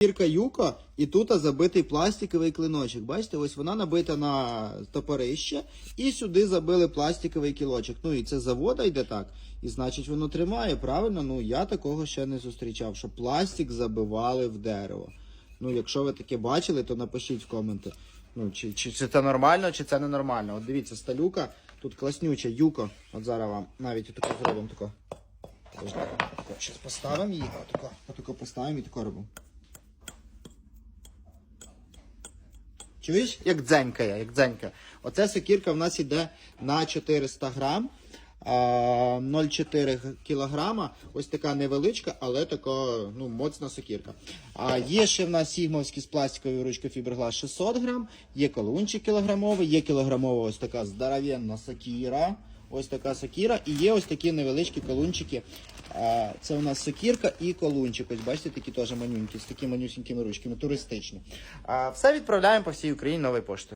Кірка Юко, і тут забитий пластиковий клиночок. Бачите, ось вона набита на топорище, і сюди забили пластиковий кілочок. Ну і це завода йде так. І значить воно тримає, правильно? Ну я такого ще не зустрічав, що пластик забивали в дерево. Ну, якщо ви таке бачили, то напишіть в коменти. Ну, чи, чи, чи це нормально, чи це ненормально. От дивіться, сталюка, тут класнюча юко. От зараз вам навіть отако зробимо тако. Зараз поставимо її, отако поставимо і тако робимо. Чуєш, як дзенькає, як дзенькає. Оце сокірка в нас йде на 400 грам. А, 0,4 кілограма. Ось така невеличка, але така ну, моцна сокірка. А є ще в нас сігмовські з пластиковою ручкою фіберглас 600 грам, є колунчик кілограмовий, є кілограмова ось така здоровенна сокіра. Ось така сокіра. І є ось такі невеличкі колунчики. Це у нас сокірка і колунчик. Ось бачите, такі теж манюнькі, з такими манюсінькими ручками, туристичні. Все відправляємо по всій Україні новою поштою.